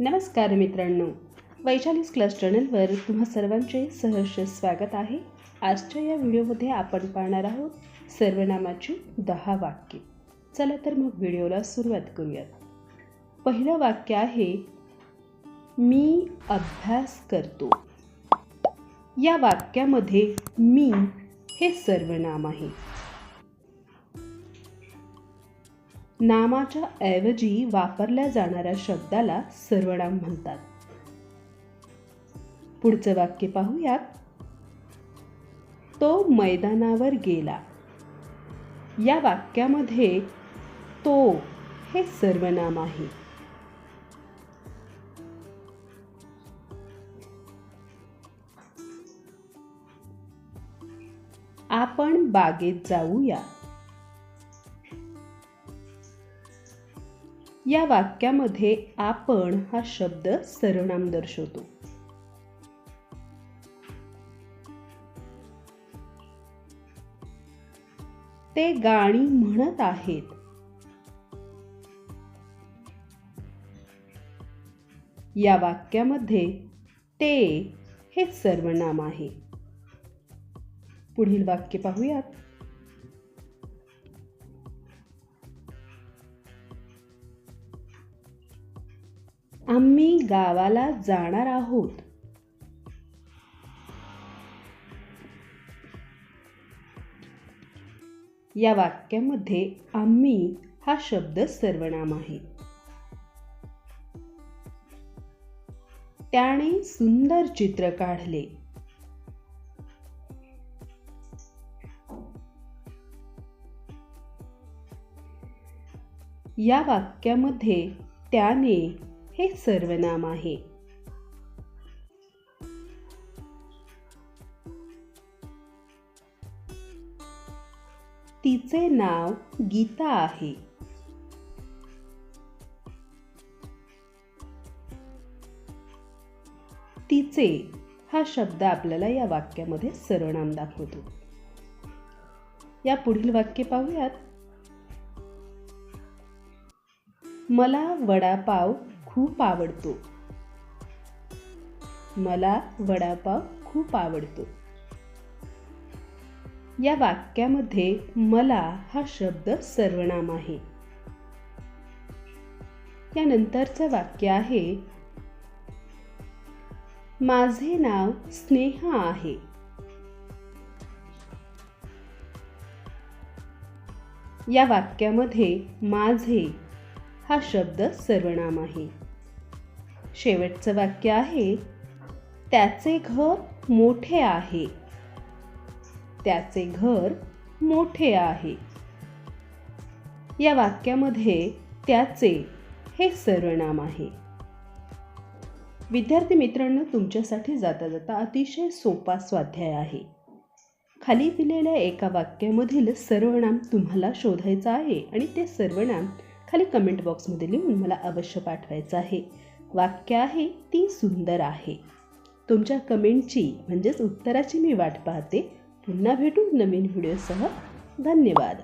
नमस्कार मित्रांनो. वैशालीस क्लास चॅनलवर तुम्हा सर्वांचे सहर्ष स्वागत आहे. आजच्या या व्हिडिओमध्ये आपण पाहणार आहोत सर्वनामाची दहा वाक्ये. चला तर मग व्हिडिओला सुरुवात करूयात. पहिलं वाक्य आहे मी अभ्यास करतो. या वाक्यामध्ये मी हे सर्वनाम आहे. नामाच्या ऐवजी वापरल्या जाणाऱ्या शब्दाला सर्वनाम म्हणतात. पुढचं वाक्य पाहूयात. तो मैदानावर गेला. या वाक्यामध्ये तो हे सर्वनाम आहे. आपण बागेत जाऊया. या वाक्यामध्ये आपण हा शब्द सर्वनाम दर्शवतो. ते गाणी म्हणत आहेत. या वाक्यामध्ये ते हे सर्वनाम आहे. पुढील वाक्य पाहूयात. आम्ही गावाला जाणार आहोत. या वाक्यामध्ये आम्ही हा शब्द सर्वनाम आहे. त्याने सुंदर चित्र काढले. या वाक्यामध्ये त्याने हे सर्वनाम आहे. तिचे नाव गीता आहे. तिचे हा शब्द आपल्याला या वाक्यामध्ये सर्वनाम दाखवतो. या पुढील वाक्य पाहूयात. मला वडापाव खूप आवडतो. मला वडापाव खूप आवडतो. या वाक्यामध्ये मला हा शब्द सर्वनाम आहे. यानंतरचं वाक्य आहे माझे नाव स्नेहा आहे. या वाक्यामध्ये माझे हा शब्द सर्वनाम आहे. शेवटचं वाक्य आहे त्याचे घर मोठे आहे. त्याचे घर मोठे आहे. या वाक्यामध्ये त्याचे हे सर्वनाम आहे. विद्यार्थी मित्रांनो तुमच्यासाठी जाता जाता अतिशय सोपा स्वाध्याय आहे. खाली दिलेल्या एका वाक्यामधील सर्वनाम तुम्हाला शोधायचं आहे आणि ते सर्वनाम खाली कमेंट बॉक्समध्ये लिहून मला अवश्य पाठवायचं आहे. वाक्य आहे ती सुंदर आहे. तुमच्या कमेंटची म्हणजेच उत्तराची मी वाट पाहते. पुन्हा भेटू नवीन व्हिडिओसह. धन्यवाद.